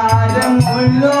ஆரம் உள்ளோ